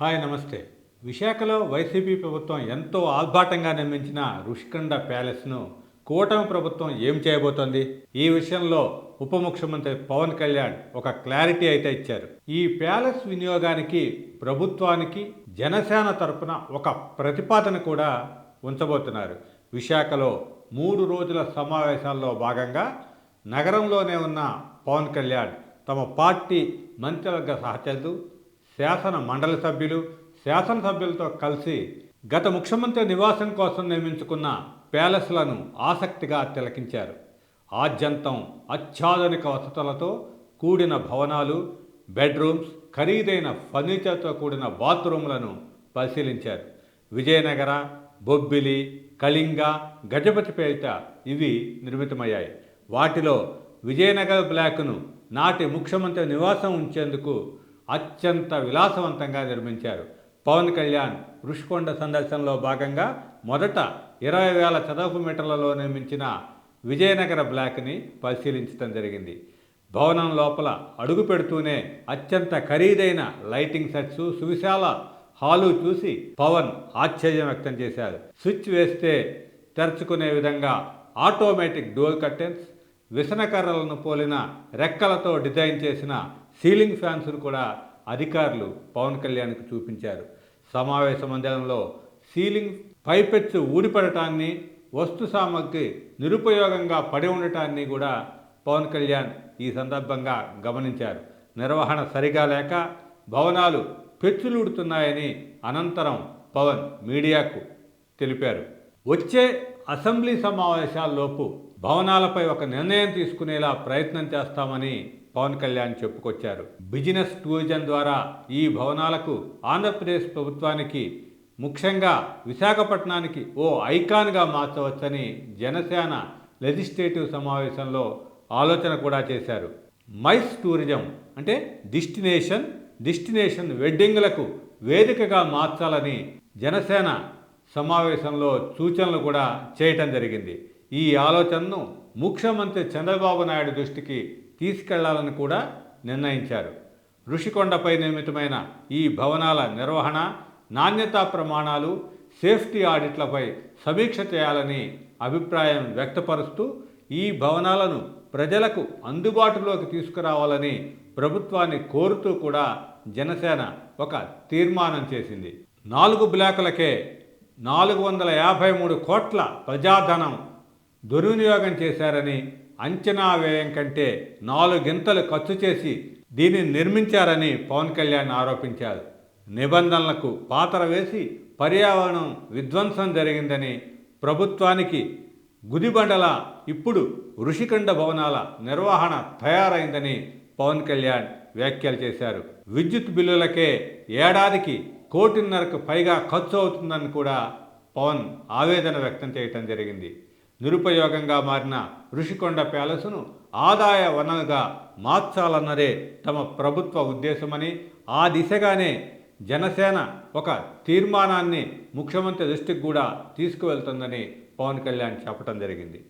Hi నమస్తే. విశాఖలో YCP ప్రభుత్వం ఎంతో ఆర్భాటంగా నిర్మించిన రుషికొండ ప్యాలెస్ను కూటమి ప్రభుత్వం ఏం చేయబోతోంది? ఈ విషయంలో ఉప ముఖ్యమంత్రి పవన్ కళ్యాణ్ ఒక క్లారిటీ అయితే ఇచ్చారు. ఈ ప్యాలెస్ వినియోగానికి ప్రభుత్వానికి జనసేన తరపున ఒక ప్రతిపాదన కూడా ఉంచబోతున్నారు. విశాఖలో మూడు రోజుల సమావేశాల్లో భాగంగా నగరంలోనే ఉన్న పవన్ కళ్యాణ్ తమ పార్టీ మంత్రివర్గ సహచరులు శాసన మండలి సభ్యులు శాసనసభ్యులతో కలిసి గత ముఖ్యమంత్రి నివాసం కోసం నిర్మించుకున్న ప్యాలెస్లను ఆసక్తిగా తిలకించారు. ఆద్యంతం అత్యాధునిక వసతులతో కూడిన భవనాలు బెడ్రూమ్స్ ఖరీదైన ఫర్నిచర్తో కూడిన బాత్రూంలను పరిశీలించారు. విజయనగర బొబ్బిలి కళింగ గజపతిపేట ఇవి నిర్మితమయ్యాయి. వాటిలో విజయనగర బ్లాక్ను నాటి ముఖ్యమంత్రి నివాసం ఉంచేందుకు అత్యంత విలాసవంతంగా నిర్మించారు. పవన్ కళ్యాణ్ ఋషికొండ సందర్శనలో భాగంగా మొదట ఇరవై వేల చదరపు మీటర్లలో నిర్మించిన విజయనగర బ్లాక్ని పరిశీలించడం జరిగింది. భవనం లోపల అడుగు పెడుతూనే అత్యంత ఖరీదైన లైటింగ్ సెట్స్ సువిశాల హాలు చూసి పవన్ ఆశ్చర్యం వ్యక్తం చేశారు. స్విచ్ వేస్తే తెరుచుకునే విధంగా ఆటోమేటిక్ డోర్ కర్టెన్స్ విసనకర్రలను పోలిన రెక్కలతో డిజైన్ చేసిన సీలింగ్ ఫ్యాన్స్ను కూడా అధికారులు పవన్ కళ్యాణ్కు చూపించారు. సమావేశ మందిరంలో సీలింగ్ పైపెచ్చు ఊడిపడటాన్ని వస్తు సామగ్రి నిరుపయోగంగా పడి ఉండటాన్ని కూడా పవన్ కళ్యాణ్ ఈ సందర్భంగా గమనించారు. నిర్వహణ సరిగా లేక భవనాలు పెచ్చులుడుతున్నాయని అనంతరం పవన్ మీడియాకు తెలిపారు. వచ్చే అసెంబ్లీ సమావేశాల్లోపు భవనాలపై ఒక నిర్ణయం తీసుకునేలా ప్రయత్నం చేస్తామని పవన్ కళ్యాణ్ చెప్పుకొచ్చారు. బిజినెస్ టూరిజం ద్వారా ఈ భవనాలకు ఆంధ్రప్రదేశ్ ప్రభుత్వానికి ముఖ్యంగా విశాఖపట్నానికి ఓ ఐకాన్గా మార్చవచ్చని జనసేన లెజిస్లేటివ్ సమావేశంలో ఆలోచన కూడా చేశారు. మైస్ టూరిజం అంటే డిస్టినేషన్ డిస్టినేషన్ వెడ్డింగ్లకు వేదికగా మార్చాలని జనసేన సమావేశంలో సూచనలు కూడా చేయటం జరిగింది. ఈ ఆలోచనను ముఖ్యమంత్రి చంద్రబాబు నాయుడు దృష్టికి తీసుకెళ్ళాలని కూడా నిర్ణయించారు. ఋషికొండపై నిర్మితమైన ఈ భవనాల నిర్వహణ నాణ్యతా ప్రమాణాలు సేఫ్టీ ఆడిట్లపై సమీక్ష చేయాలని అభిప్రాయం వ్యక్తపరుస్తూ ఈ భవనాలను ప్రజలకు అందుబాటులోకి తీసుకురావాలని ప్రభుత్వాన్ని కోరుతూ కూడా జనసేన ఒక తీర్మానం చేసింది. నాలుగు బ్లాకులకే నాలుగు వందల యాభై మూడు కోట్ల ప్రజాధనం దుర్వినియోగం చేశారని అంచనా వ్యయం కంటే నాలుగింతలు ఖర్చు చేసి దీనిని నిర్మించారని పవన్ కళ్యాణ్ ఆరోపించారు. నిబంధనలకు పాతర వేసి పర్యావరణం విధ్వంసం జరిగిందని ప్రభుత్వానికి గుదిబండల ఇప్పుడు ఋషికండ భవనాల నిర్వహణ తయారైందని పవన్ కళ్యాణ్ వ్యాఖ్యలు చేశారు. విద్యుత్ బిల్లులకే ఏడాదికి కోటిన్నరకు పైగా ఖర్చు అవుతుందని కూడా పవన్ ఆవేదన వ్యక్తం చేయటం జరిగింది. నిరుపయోగంగా మారిన ఋషికొండ ప్యాలెస్ను ఆదాయ వనరుగా మార్చాలన్నదే తమ ప్రభుత్వ ఉద్దేశమని ఆ దిశగానే జనసేన ఒక తీర్మానాన్ని ముఖ్యమంత్రి దృష్టికి కూడా తీసుకువెళ్తుందని పవన్ కళ్యాణ్ చెప్పడం జరిగింది.